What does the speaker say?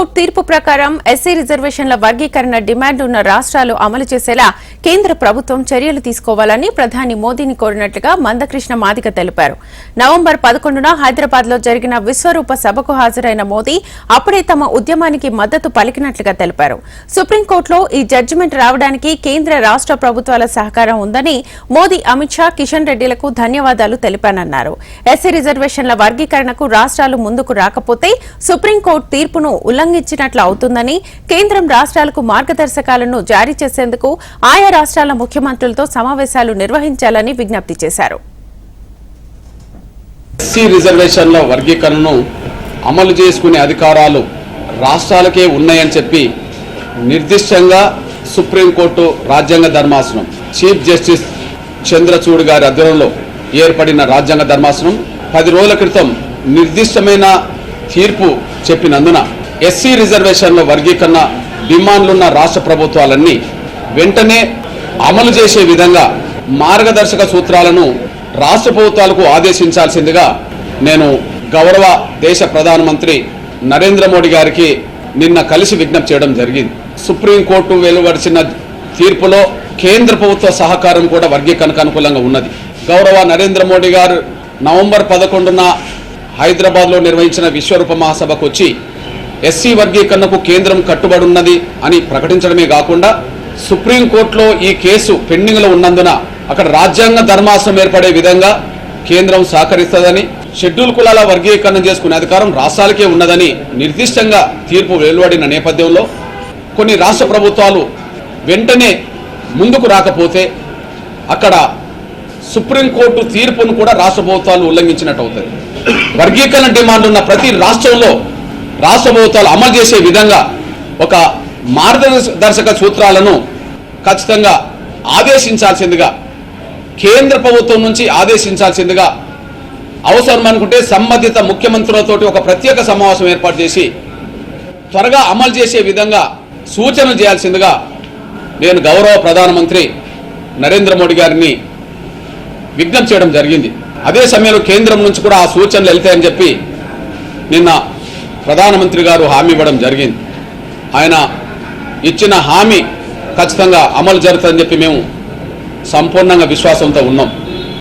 Supreme court తీర్పు ప్రకారం SC రిజర్వేషన్ల వర్గీకరణ డిమాండ్ ఉన్న రాష్ట్రాలు అమలు చేసేలా కేంద్ర ప్రభుత్వం చర్యలు తీసుకోవాలని ప్రధాని మోదీని కోరినట్లుగా మందకృష్ణ మాదిక తెలిపారు. నవంబర్ పదకొండున హైదరాబాద్లో జరిగిన విశ్వరూప సభకు హాజరైన మోదీ అప్పుడే తమ ఉద్యమానికి మద్దతు పలికినట్లుగా తెలిపారు. సుప్రీంకోర్టులో ఈ జడ్జిమెంట్ రావడానికి కేంద్ర రాష్ట్ర ప్రభుత్వాల సహకారం ఉందని మోదీ అమిత్ షా కిషన్ రెడ్డిలకు ధన్యవాదాలు తెలిపానన్నారు. ఎస్సీ రిజర్వేషన్ల వర్గీకరణకు రాష్ట్రాలు ముందుకు రాకపోతే సుప్రీంకోర్టు తీర్పును ఉల్లంఘించినట్లు అవుతుందని కేంద్రం రాష్ట్రాలకు మార్గదర్శకాలను జారీ చేసేందుకు ఆయా రాష్ట్రాల ముఖ్యమంత్రులతో సమావేశాలు నిర్వహించాలని విజ్ఞప్తి చేశారు. ఎస్సీ రిజర్వేషన్ల వర్గీకరణను అమలు చేసుకునే అధికారాలు రాష్ట్రాలకే ఉన్నాయని చెప్పి నిర్దిష్టంగా సుప్రీంకోర్టు రాజ్యాంగ ధర్మాసనం చీఫ్ జస్టిస్ చంద్రచూడ్ గారి అధ్వర్యంలో ఏర్పడిన రాజ్యాంగ ధర్మాసనం పది రోజుల క్రితం నిర్దిష్టమైన తీర్పు చెప్పినందున ఎస్సీ రిజర్వేషన్ల వర్గీకరణ డిమాండ్లున్న రాష్ట్ర ప్రభుత్వాలన్నీ వెంటనే అమలు చేసే విధంగా మార్గదర్శక సూత్రాలను రాష్ట్ర ప్రభుత్వాలకు ఆదేశించాల్సిందిగా నేను గౌరవ దేశ ప్రధానమంత్రి నరేంద్ర మోడీ గారికి నిన్న కలిసి విజ్ఞప్తి చేయడం జరిగింది. సుప్రీంకోర్టు వెలువడిచిన తీర్పులో కేంద్ర ప్రభుత్వ సహకారం కూడా వర్గీకరణకు అనుకూలంగా ఉన్నది. గౌరవ నరేంద్ర మోడీ గారు నవంబర్ పదకొండున హైదరాబాద్లో నిర్వహించిన విశ్వరూప మహాసభకు వచ్చి ఎస్సీ వర్గీకరణకు కేంద్రం కట్టుబడి ఉన్నది అని ప్రకటించడమే కాకుండా సుప్రీంకోర్టులో ఈ కేసు పెండింగ్లో ఉన్నందున అక్కడ రాజ్యాంగ ధర్మాసనం ఏర్పడే విధంగా కేంద్రం సహకరిస్తుందని షెడ్యూల్ కులాల వర్గీకరణ చేసుకునే అధికారం రాష్ట్రాలకే ఉన్నదని నిర్దిష్టంగా తీర్పు వెలువడిన నేపథ్యంలో కొన్ని రాష్ట్ర ప్రభుత్వాలు వెంటనే ముందుకు రాకపోతే అక్కడ సుప్రీంకోర్టు తీర్పును కూడా రాష్ట్ర ప్రభుత్వాలు ఉల్లంఘించినట్టు అవుతుంది వర్గీకరణ డిమాండ్ ఉన్న ప్రతి రాష్ట్రంలో రాష్ట్ర ప్రభుత్వాలు అమలు చేసే విధంగా ఒక మార్గదర్శక సూత్రాలను ఖచ్చితంగా ఆదేశించాల్సిందిగా కేంద్ర ప్రభుత్వం నుంచి ఆదేశించాల్సిందిగా అవసరం అనుకుంటే సంబంధిత ముఖ్యమంత్రులతోటి ఒక ప్రత్యేక సమావేశం ఏర్పాటు చేసి త్వరగా అమలు చేసే విధంగా సూచనలు చేయాల్సిందిగా నేను గౌరవ ప్రధానమంత్రి నరేంద్ర మోడీ గారిని విజ్ఞప్తి చేయడం జరిగింది. అదే సమయంలో కేంద్రం నుంచి కూడా ఆ సూచనలు వెళ్తాయని చెప్పి నిన్న ప్రధానమంత్రి గారు హామీ ఇవ్వడం జరిగింది. ఆయన ఇచ్చిన హామీ ఖచ్చితంగా అమలు జరుగుతుందని చెప్పి మేము సంపూర్ణంగా విశ్వాసంతో ఉన్నాం.